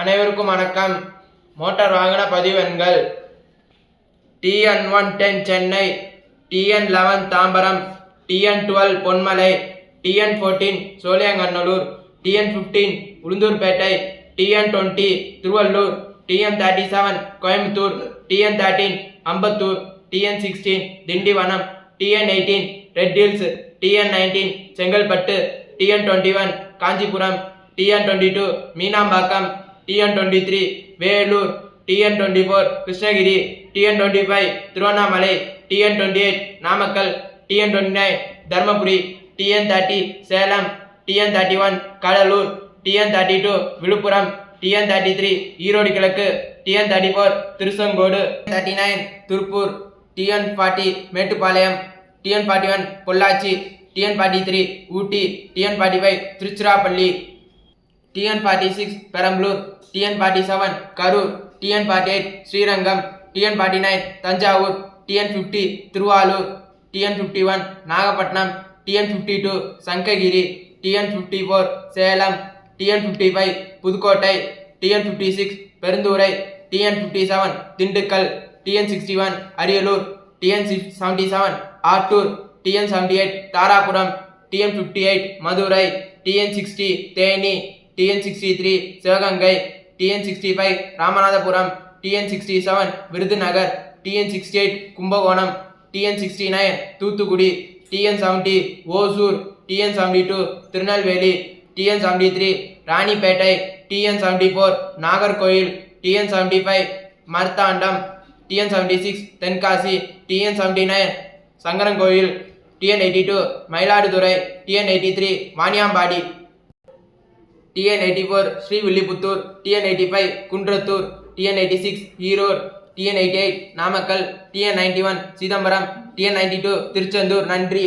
அனைவருக்கும் வணக்கம் மோட்டார் வாகன பதிவெண்கள் TN one ten Chennai TN eleven Tambaram TN twelve Ponmalai TN fourteen Sholinganallur TN fifteen Ulundurpet TN twenty Tiruvallur TN thirty seven Coimbatore TN thirteen Ambattur TN sixteen Tindivanam TN eighteen Red Hills TN nineteen Chengalpattu TN twenty one Kanchipuram TN twenty two Meenambakkam TN twenty three Vellore TN twenty four Krishnagiri TN twenty five Tiruvannamalai TN twenty eight Namakkal TN twenty nine Dharmapuri TN thirty Salem TN thirty one Cuddalore TN thirty two Villupuram TN thirty three Erode கிழக்கு TN thirty four Tiruchengode thirty nine Tiruppur TN forty Mettupalayam TN forty one Pollachi TN forty three Ooty TN forty five Tiruchirappalli TN forty six Perambalur TN forty seven Karur TN forty eight Srirangam TN forty nine Thanjavur TN fifty Tiruvarur TN fifty one Nagapattinam TN fifty two Sankagiri TN fifty four Salem TN fifty five Pudukkottai TN fifty six Perundurai TN fifty seven Dindigul TN sixty one Ariyalur TN six seventy seven Attur TN seventy eight Dharapuram TN fifty eight Madurai TN sixty Theni TN sixty three Sivaganga TN sixty five Ramanathapuram TN sixty seven Virudhunagar TN sixty eight Kumbakonam TN sixty nine Thoothukudi TN seventy Hosur TN seventy two Tirunelveli TN seventy three Ranipet TN seventy four Nagercoil TN seventy five Marthandam TN seventy six Tenkasi TN seventy nine Sankarankovil TN eighty two Mayiladuthurai TN eighty three Vaniyambadi TN eighty four Srivilliputhur TN eighty five Kundrathur TN eighty six Erode TN eighty eight Namakkal TN ninety one Chidambaram TN ninety two Tiruchendur நன்றி